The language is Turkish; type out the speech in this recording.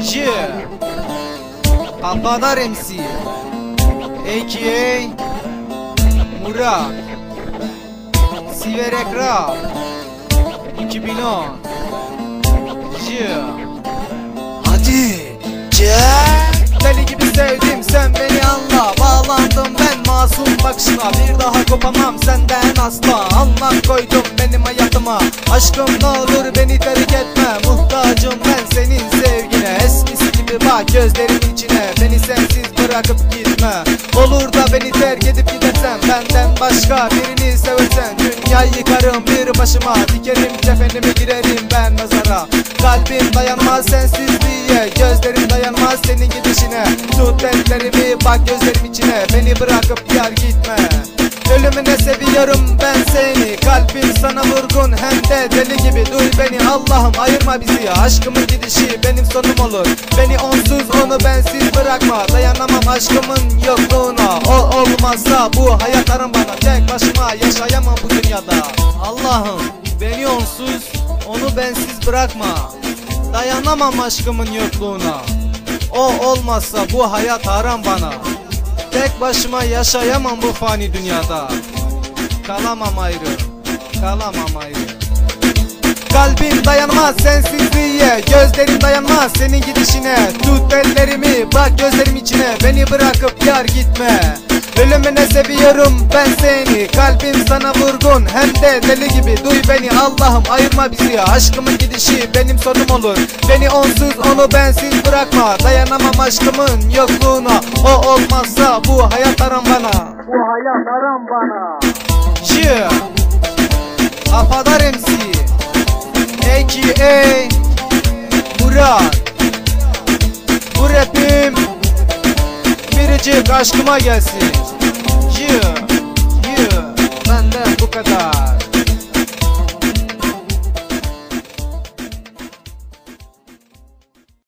J Kafadar MC A.K.A. Murat. Siverek Rap 2010 J Hadi gel Deli gibi sevdim sen beni anla. Bağlandım ben masum bakışına. Bir daha kopamam senden asla. Anlam koydum benim hayatıma. Aşkım ne olur beni terk etme. Muhtacım ben bak gözlerimin içine Beni sensiz bırakıp gitme. Olur da beni terk edip gidersen Benden başka birini seversen. Dünyayı yıkarım bir başıma Dikerim kefenimi girerim ben mezara. Kalbim dayanmaz sensizliğe Gözlerim dayanmaz senin gidişine. Tut ellerimi bak gözlerim içine Beni bırakıp yar gitme Ölümüne seviyorum ben seni. Kalbim sana vurgun hem de deli gibi. Duy beni Allah'ım ayırma bizi. Aşkımın gidişi benim sonum olur. Beni onsuz onu bensiz bırakma. Dayanamam aşkımın yokluğuna. O olmazsa bu hayat arım bana. Tek başıma yaşayamam bu dünyada. Allah'ım beni onsuz onu bensiz bırakma. Dayanamam aşkımın yokluğuna. O olmazsa bu hayat haram bana Tek başıma yaşayamam bu fani dünyada. Kalamam ayrı Kalamam ayrı. Kalbim dayanmaz sensizliğe Gözlerim dayanmaz senin gidişine. Tut ellerimi bak gözlerim içine Beni bırakıp yar gitme. Ölümüne seviyorum ben seni? Kalbim sana vurgun hem de deli gibi. Duy beni Allah'ım ayırma bizi. Aşkımın gidişi benim sonum olur. Beni onsuz onu bensiz bırakma Dayanamam aşkımın yokluğuna O olmazsa bu hayat aram bana. Bu hayat aram bana. J Afadar MC A.K.A. Murat. Bu rapim biricik aşkıma gelsin. Yeah, yeah, benden bu kadar